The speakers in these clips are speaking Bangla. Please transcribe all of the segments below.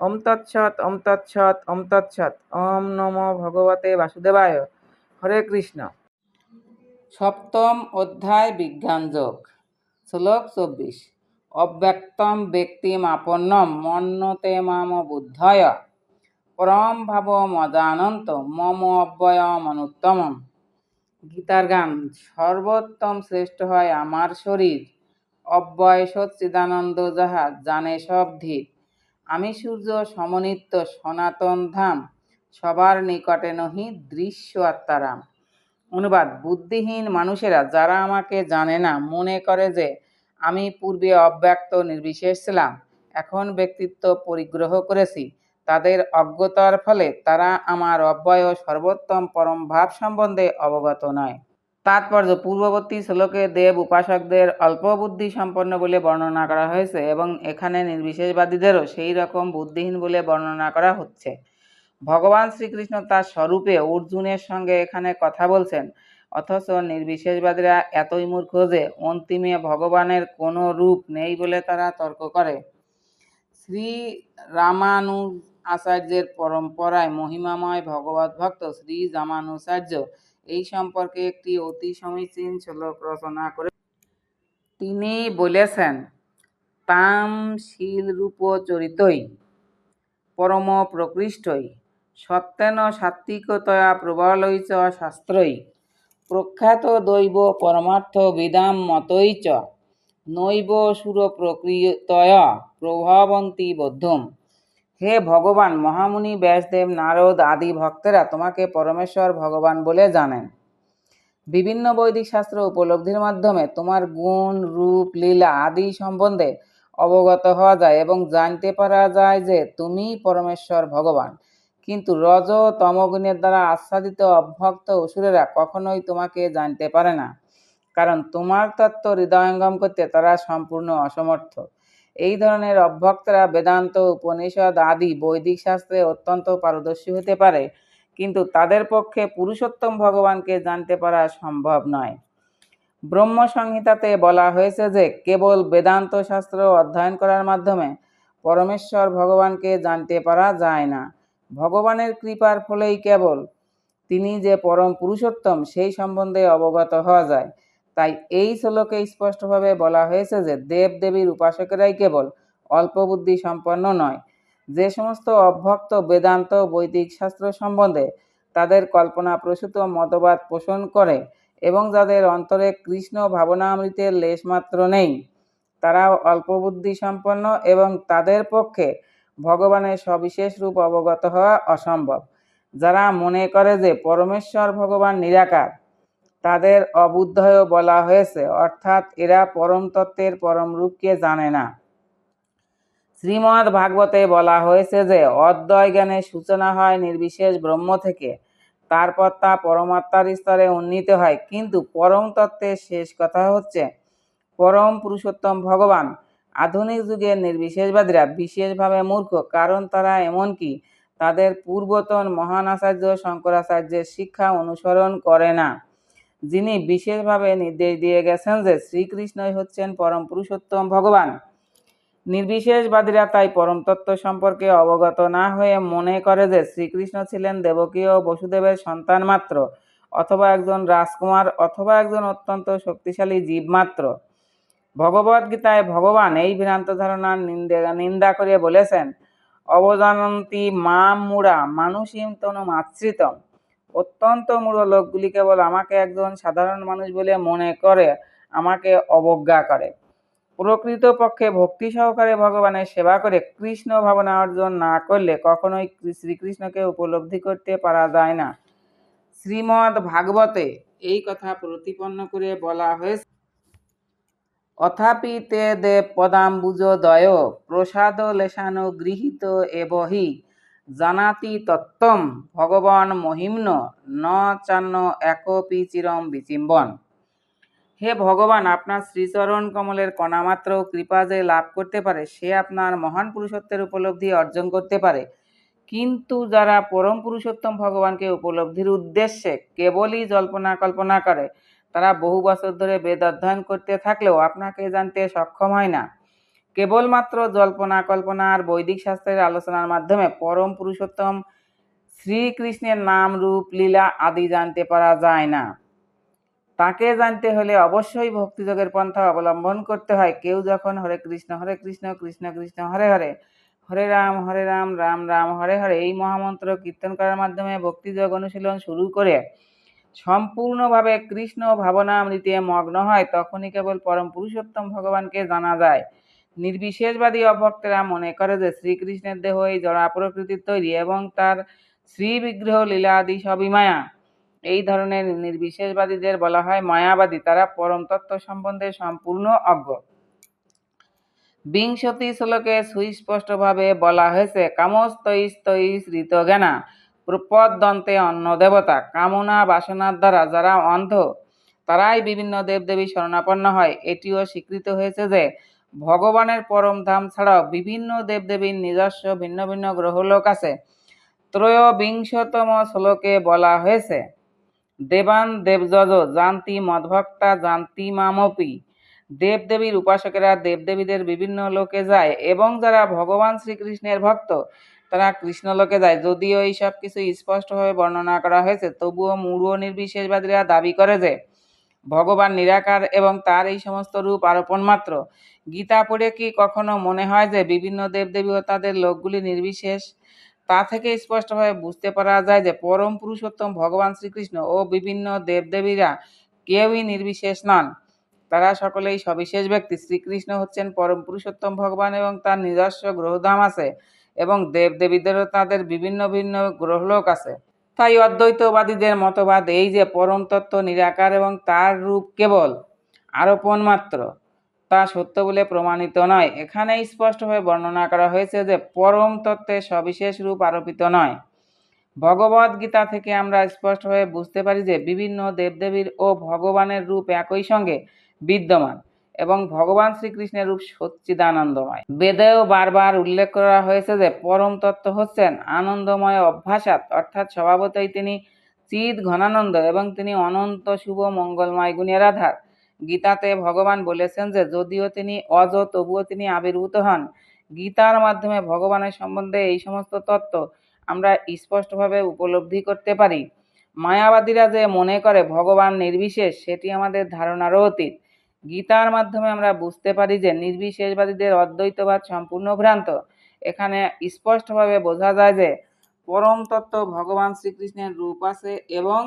ওম তৎসৎ ওম তৎসৎ ওম তৎসৎ। ওম নমো ভগবতে বাসুদেবায়। হরে কৃষ্ণ। সপ্তম অধ্যায় বিজ্ঞান যোগ, শ্লোক চব্বিশ। অব্যক্তম ব্যক্তিম আপন্নম মন্যতে মাম বুদ্ধয়। পরম ভাব মজানন্ত মম অব্যয়ম অনুত্তমম। গীতার গান, সর্বোত্তম শ্রেষ্ঠ হয় আমার শরীর। অব্যয় সচ্চিদানন্দ যাহা জানে সব ধীর। আমি সূর্য সমনিত্য সনাতন ধাম, সবার নিকটে নহি দৃশ্য আত্মারাম। অনুবাদ, বুদ্ধিহীন মানুষেরা যারা আমাকে জানে না, মনে করে যে আমি পূর্বে অব্যক্ত নির্বিশেষ ছিলাম, এখন ব্যক্তিত্ব পরিগ্রহ করেছি, তাদের অজ্ঞতার ফলে তারা আমার অব্যয় সর্বোত্তম পরম ভাব সম্বন্ধে অবগত নয়। তাৎপর্য পূর্ববর্তী শ্লোকে দেব উপাসকদের অল্প বুদ্ধি সম্পন্ন বলে বর্ণনা করা হয়েছে এবং এখানে নির্বিশেষবাদীদেরও সেই রকম বুদ্ধিহীন বলে বর্ণনা করা হচ্ছে। ভগবান শ্রীকৃষ্ণ তার স্বরূপে অর্জুনের সঙ্গে এখানে কথা বলছেন, অথচ নির্বিশেষবাদীরা এতই মূর্খ যে অন্তিমে ভগবানের কোনো রূপ নেই বলে তারা তর্ক করে। শ্রী রামানু আচার্যের পরম্পরায় মহিমাময় ভগবত ভক্ত শ্রী রামানুচার্য এই সম্পর্কে একটি অতি সমীচীন শ্লোক রচনা করে তিনি বলেছেন, তাম শীলরূপ চরিতই পরম প্রকৃষ্টই সত্যেন সাত্ত্বিকতয়া প্রবলই শাস্ত্রই প্রখ্যাত দৈব পরমার্থ বিদাম মতই চ, নৈব সুর প্রকৃতয়া প্রভাবন্তী বদ্ধম। হে ভগবান, মহামুনি, ব্যাসদেব, নারদ আদি ভক্তেরা তোমাকে পরমেশ্বর ভগবান বলে জানেন। বিভিন্ন বৈদিক শাস্ত্র উপলব্ধির মাধ্যমে তোমার গুণ, রূপ, লীলা আদি সম্বন্ধে অবগত হওয়া যায় এবং জানতে পারা যায় যে তুমি পরমেশ্বর ভগবান। কিন্তু রজ তমগুণের দ্বারা আচ্ছাদিত অভক্ত অসুরেরা কখনোই তোমাকে জানতে পারে না। কারণ তোমার তত্ত্ব হৃদয়ঙ্গম করতে তারা সম্পূর্ণ অসমর্থ। এই ধরনের অভ্যক্তরা বেদান্ত, উপনিষদ আদি বৈদিক শাস্ত্রে অত্যন্ত পারদর্শী হতে পারে। কিন্তু তাদের পক্ষে পুরুষোত্তম ভগবানকে জানতে পারা সম্ভব নয়। ব্রহ্ম সংহিতাতে বলা হয়েছে যে, কেবল বেদান্ত শাস্ত্র অধ্যয়ন করার মাধ্যমে পরমেশ্বর ভগবানকে জানতে পারা যায় না। ভগবানের কৃপার ফলেই কেবল তিনি যে পরম পুরুষোত্তম, সেই সম্বন্ধে অবগত হওয়া যায়। তাই এই শ্লোকে স্পষ্টভাবে বলা হয়েছে যে দেব দেবীর উপাসকেরাই কেবল অল্প বুদ্ধি সম্পন্ন নয়। যে সমস্ত অভক্ত বেদান্ত বৈদিক শাস্ত্র সম্বন্ধে তাদের কল্পনা প্রসূত মতবাদ পোষণ করে এবং যাদের অন্তরে কৃষ্ণ ভাবনামৃতের লেশমাত্র নেই তারা অল্প বুদ্ধি সম্পন্ন এবং তাদের পক্ষে ভগবানের সবিশেষ রূপ অবগত হওয়া অসম্ভব। যারা মনে করে যে পরমেশ্বর ভগবান নিরাকার তাদের অবুদ্ধয় বলা হয়েছে, অর্থাৎ এরা পরম তত্ত্বের পরম রূপকে জানে না। শ্রীমৎ ভাগবতে বলা হয়েছে যে অদ্বয় জ্ঞানের সূচনা হয় নির্বিশেষ ব্রহ্ম থেকে, তারপর তা পরমাত্মার স্তরে উন্নীত হয়। কিন্তু পরম তত্ত্বের শেষ কথা হচ্ছে, পরম পুরুষোত্তম ভগবান, আধুনিক যুগের নির্বিশেষবাদীরা বিশেষভাবে মূর্খ, কারণ তারা এমনকি তাদের পূর্বতন মহান আচার্য শঙ্করাচার্যের শিক্ষা অনুসরণ করে না। যিনি বিশেষভাবে নির্দেশ দিয়ে গেছেন যে শ্রীকৃষ্ণই হচ্ছেন পরম পুরুষোত্তম ভগবান। নির্বিশেষবাদীরা তাই পরম তত্ত্ব সম্পর্কে অবগত না হয়ে মনে করে যে শ্রীকৃষ্ণ ছিলেন দেবকী ও বসুদেবের সন্তান মাত্র, অথবা একজন রাজকুমার, অথবা একজন অত্যন্ত শক্তিশালী জীব মাত্র। ভগবদ্গীতায় ভগবান এই ভ্রান্ত ধারণার নিন্দা নিন্দা করে বলেছেন, অবজানন্তি মাম মুড়া মানুষিম তনু মাতৃতম। অত্যন্ত মূঢ় লোকগুলি কেবল আমাকে একজন সাধারণ মানুষ বলে মনে করে, আমাকে অবজ্ঞা করে। প্রকৃত পক্ষে ভক্তি সহকারে ভগবানের সেবা করে কৃষ্ণ ভাবনা অর্জন না করলে কখনোই শ্রীকৃষ্ণকে উপলব্ধি করতে পারা যায় না। শ্রীমদ্ ভাগবতে এই কথা প্রতিপন্ন করে বলা হয়েছে, অথাপি তে দেব পদাম্বুজদয়, প্রসাদ লেশানো গৃহীত এব হি। জানাতি তত্ত্বম, ভগবান মহিম্ন ন চান্ন একপি চিরম বিচিম্বন। হে ভগবান, আপনার শ্রীচরণ কমলের কণামাত্র কৃপা যে লাভ করতে পারে, সে আপনার মহান পুরুষত্বের উপলব্ধি অর্জন করতে পারে। কিন্তু যারা পরম পুরুষোত্তম ভগবানকে উপলব্ধির উদ্দেশ্যে কেবলই জল্পনা কল্পনা করে, তারা বহু বছর ধরে বেদ অধ্যয়ন করতে থাকলেও আপনাকে জানতে সক্ষম হয় না। কেবলমাত্র জল্পনা কল্পনা আর বৈদিক শাস্ত্রের আলোচনার মাধ্যমে পরম পুরুষোত্তম শ্রীকৃষ্ণের নাম রূপ, লীলা আদি জানতে পারা যায় না। তাকে জানতে হলে অবশ্যই ভক্তিযোগের পন্থা অবলম্বন করতে হয়। কেউ যখন হরে কৃষ্ণ হরে কৃষ্ণ কৃষ্ণ কৃষ্ণ, হরে হরে হরে রাম হরে রাম রাম রাম, হরে হরে এই মহামন্ত্র কীর্তন করার মাধ্যমে ভক্তিযোগ অনুশীলন শুরু করে সম্পূর্ণভাবে কৃষ্ণ ভাবনা ভাবনামৃতে মগ্ন হয়, তখনই কেবল পরম পুরুষোত্তম ভগবানকে জানা যায়। নির্বিশেষবাদী অভক্তেরা মনে করে যে শ্রীকৃষ্ণের দেহ এই জড়া প্রকৃতির তৈরি এবং তার শ্রী বিগ্রহ লীলা আদি সবই মায়া। এই ধরনের নির্বিশেষবাদীদের বলা হয় মায়াবাদী। তারা পরম তত্ত্ব সম্বন্ধে সম্পূর্ণ অজ্ঞ। বিংশতি শ্লোকে সুস্পষ্টভাবে বলা হয়েছে, কামস্তৈ স্তৈ শ্রিত জ্ঞানা প্রপদন্তে অন্য দেবতা, কামনা বাসনার দ্বারা যারা অন্ধ, তারাই বিভিন্ন দেবদেবী শরণাপন্ন হয়। এটিও স্বীকৃত হয়েছে যে ভগবানের পরম ধাম ছাড়াও বিভিন্ন দেবদেবীর নিজস্ব ভিন্ন ভিন্ন গ্রহলোক আছে। ত্রয়োবিংশতম শ্লোকে বলা হয়েছে, দেবান দেবযজ জানতি মদভক্তা জানতি মামপি। দেবদেবীর উপাসকেরা দেবদেবীদের বিভিন্ন লোকে যায় এবং যারা ভগবান শ্রীকৃষ্ণের ভক্ত, তারা কৃষ্ণলোকে যায়। যদিও এই সব কিছু স্পষ্টভাবে বর্ণনা করা হয়েছে, তবুও মূঢ় নির্বিশেষবাদীরা দাবি করে যে ভগবান নিরাকার এবং তার এই সমস্ত রূপ আরোপণ মাত্র। গীতা পড়ে কি কখনো মনে হয় যে বিভিন্ন দেবদেবী ও তাদের লোকগুলি নির্বিশেষ? তা থেকে স্পষ্টভাবে বুঝতে পারা যায় যে পরম পুরুষোত্তম ভগবান শ্রীকৃষ্ণ ও বিভিন্ন দেবদেবীরা কেউই নির্বিশেষ নন। তারা সকলেই সবিশেষ ব্যক্তি। শ্রীকৃষ্ণ হচ্ছেন পরম পুরুষোত্তম ভগবান এবং তার নিজস্ব গ্রহধাম আছে এবং দেবদেবীদেরও তাদের বিভিন্ন ভিন্ন গ্রহলোক আছে। তাই অদ্বৈতবাদীদের মতবাদ, এই যে পরম তত্ত্ব নিরাকার এবং তার রূপ কেবল আরোপণ মাত্র, তা সত্য বলে প্রমাণিত নয়। এখানে স্পষ্টভাবে বর্ণনা করা হয়েছে যে পরম তত্ত্বের সবিশেষ রূপ আরোপিত নয়। ভগবদ গীতা থেকে আমরা স্পষ্টভাবে বুঝতে পারি যে বিভিন্ন দেবদেবীর ও ভগবানের রূপ একই সঙ্গে বিদ্যমান। এবং ভগবান শ্রীকৃষ্ণের রূপ সচ্চিদানন্দময়। বেদেও বারবার উল্লেখ করা হয়েছে যে, পরম তত্ত্ব হচ্ছেন আনন্দময় অভ্যাসাত অর্থাৎ স্বভাবতই তিনি চিদ ঘনানন্দ এবং তিনি অনন্ত শুভ মঙ্গলময় গুণের আধার গীতাতে ভগবান বলেছেন যে, যদিও তিনি অজ তবুও তিনি আবির্ভূত হন। গীতার মাধ্যমে ভগবানের সম্বন্ধে এই সমস্ত তত্ত্ব আমরা স্পষ্টভাবে উপলব্ধি করতে পারি। মায়াবাদীরা যে মনে করে ভগবান নির্বিশেষ, সেটি আমাদের ধারণারও অতীত। গীতার মাধ্যমে আমরা বুঝতে পারি যে নির্বিশেষবাদীদের অদ্বৈতবাদ সম্পূর্ণ ভ্রান্ত। এখানে স্পষ্টভাবে বোঝা যায় যে পরম তত্ত্ব ভগবান শ্রীকৃষ্ণের রূপ আছে এবং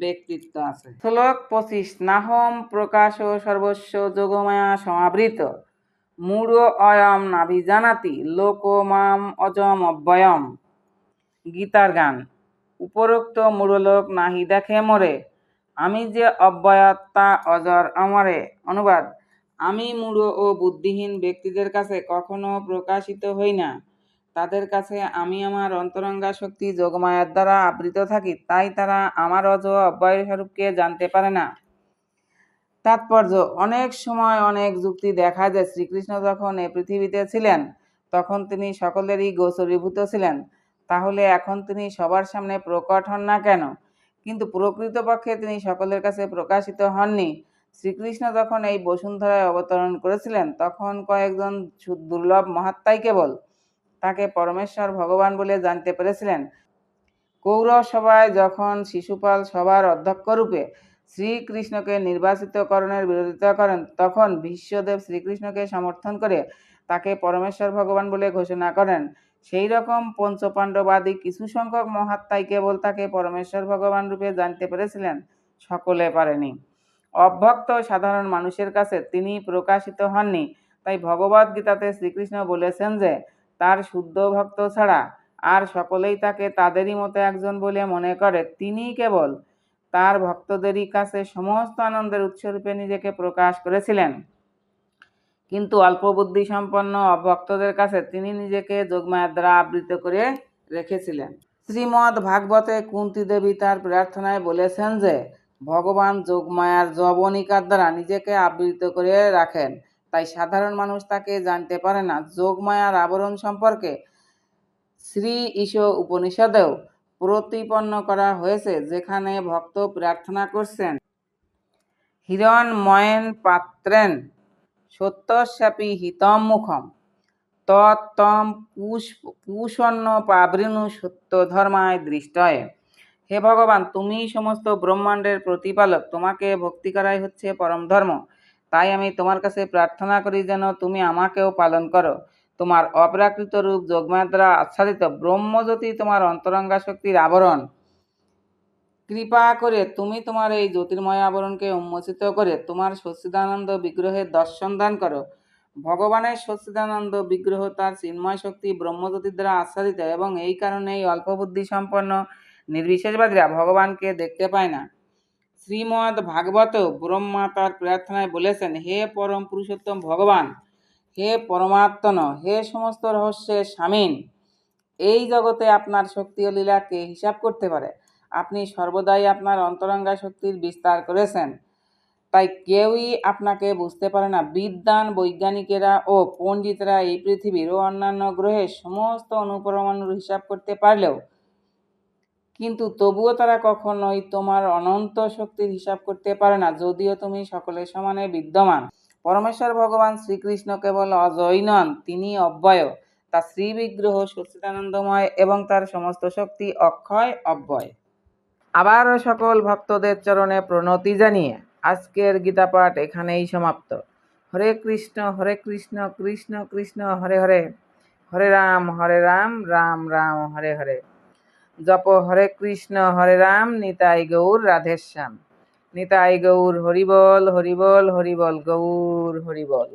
ব্যক্তিত্ব আছে। শ্লোক পঁচিশ, নাহম প্রকাশ ও সর্বস্ব যোগমায়া সমাবৃত। মূঢ় অয়ম নাভিজানাতি লোক মাম অজম অব্যয়ম। গীতার গান, উপরোক্ত মূঢ়লোক নাহি দেখে মরে। আমি যে অব্যয়ত্তা অজর অমরে অনুবাদ, আমি মূঢ় ও বুদ্ধিহীন ব্যক্তিদের কাছে কখনো প্রকাশিত হই না। তাদের কাছে আমি আমার অন্তরঙ্গা শক্তি যোগমায়ার দ্বারা আবৃত থাকি, তাই তারা আমার অজ অব্যয় স্বরূপকে জানতে পারে না। তাৎপর্য, অনেক সময় অনেক যুক্তি দেখা যায় শ্রীকৃষ্ণ যখন এ পৃথিবীতে ছিলেন, তখন তিনি সকলেরই গোচরীভূত ছিলেন। তাহলে এখন তিনি সবার সামনে প্রকট হন না কেন? কিন্তু প্রকৃতপক্ষে তিনি সকলের কাছে প্রকাশিত হননি। শ্রীকৃষ্ণ যখন এই বসুন্ধরায় অবতরণ করেছিলেন, তখন কয়েকজন দুর্লভ মহাত্মাই কেবল তাকে পরমেশ্বর ভগবান বলে জানতে পেরেছিলেন। কৌরব সভায় যখন শিশুপাল সভার অধ্যক্ষ রূপে শ্রীকৃষ্ণকে নির্বাচিতকরণের বিরোধিতা করেন, তখন বিশ্বদেব শ্রীকৃষ্ণকে সমর্থন করে তাকে পরমেশ্বর ভগবান বলে ঘোষণা করেন। সেই রকম পঞ্চপাণ্ডবাদী কিছু সংখ্যক মহাত্মাই কেবল তাকে পরমেশ্বর ভগবান রূপে জানতে পেরেছিলেন, সকলে পারেনি। অভক্ত সাধারণ মানুষের কাছে তিনি প্রকাশিত হননি, তাই ভগবদ গীতাতে শ্রীকৃষ্ণ বলেছেন যে, তার শুদ্ধ ভক্ত ছাড়া আর সকলেই তাকে তাদেরই মতো একজন বলে মনে করে। তিনি কেবল তার ভক্তদেরই কাছে সমস্ত আনন্দের উৎসরূপে নিজেকে প্রকাশ করেছিলেন। কিন্তু অল্প বুদ্ধি সম্পন্ন ভক্তদের কাছে তিনি নিজেকে যোগমায়ার দ্বারা আবৃত করে রেখেছিলেন। শ্রীমদ্ ভাগবতে কুন্তি দেবী তার প্রার্থনায় বলেছেন যে, ভগবান যোগমায়ার যবনিকার দ্বারা নিজেকে আবৃত করে রাখেন। তাই সাধারণ মানুষ তাকে জানতে পারে না। যোগমায়ার আবরণ সম্পর্কে শ্রী ঈশ উপনিষদেও প্রতিপন্ন করা হয়েছে, যেখানে ভক্ত প্রার্থনা করছেন, হিরণময়েন পাত্রেন সত্যস্যাপি হিতম মুখম। তত্তম পুষ্প পুষন্ন পাবৃণু সত্য ধর্মায় দৃষ্টয়। হে ভগবান, তুমি সমস্ত ব্রহ্মাণ্ডের প্রতিপালক, তোমাকে ভক্তি করাই হচ্ছে পরম ধর্ম তাই আমি তোমার কাছে প্রার্থনা করি যেন তুমি আমাকেও পালন করো। তোমার অপ্রাকৃত রূপ যোগমায়া দ্বারা আচ্ছাদিত ব্রহ্মজ্যোতি তোমার অন্তরঙ্গা শক্তির আবরণ। কৃপা করে তুমি তোমার এই জ্যোতির্ময় আবরণকে উন্মোচিত করে তোমার সচ্চিদানন্দ বিগ্রহের দর্শন দান করো। ভগবানের সচ্চিদানন্দ বিগ্রহ তার চিন্ময় শক্তি ব্রহ্মজ্যোতির দ্বারা আচ্ছাদিত এবং এই কারণে এই অল্প বুদ্ধি সম্পন্ন নির্বিশেষবাদীরা ভগবানকে দেখতে পায় না। শ্রীমদ্ ভাগবত ব্রহ্মা তার প্রার্থনায় বলেছেন, হে পরম পুরুষোত্তম ভগবান, হে পরমাত্মন, হে সমস্ত রহস্যের স্বামীন, এই জগতে আপনার শক্তি লীলাকে হিসাব করতে পারে। আপনি সর্বদাই আপনার অন্তরঙ্গা শক্তির বিস্তার করেছেন। তাই কেউই আপনাকে বুঝতে পারে না। বিদ্বান, বৈজ্ঞানিকেরা ও পণ্ডিতরা এই পৃথিবীর ও অন্যান্য গ্রহের সমস্ত অনুপরমাণুর হিসাব করতে পারলেও, কিন্তু তবুও তারা কখনোই তোমার অনন্ত শক্তির হিসাব করতে পারে না, যদিও তুমি সকলের সমানে বিদ্যমান। পরমেশ্বর ভগবান শ্রীকৃষ্ণ কেবল অজয় নন, তিনি অব্যয়। তার শ্রী বিগ্রহ সচ্চিদানন্দময় এবং তার সমস্ত শক্তি অক্ষয় অব্যয় আবারও সকল ভক্তদের চরণে প্রণতি জানিয়ে আজকের গীতা পাঠ এখানেই সমাপ্ত। হরে কৃষ্ণ হরে কৃষ্ণ কৃষ্ণ কৃষ্ণ, হরে হরে। হরে রাম হরে রাম রাম রাম, হরে হরে। জপ হরে কৃষ্ণ, হরে রাম, নিতাই গৌর রাধেশ্যাম নিতাই গৌর, হরিবল হরিবল হরিবল গৌর, হরিবল।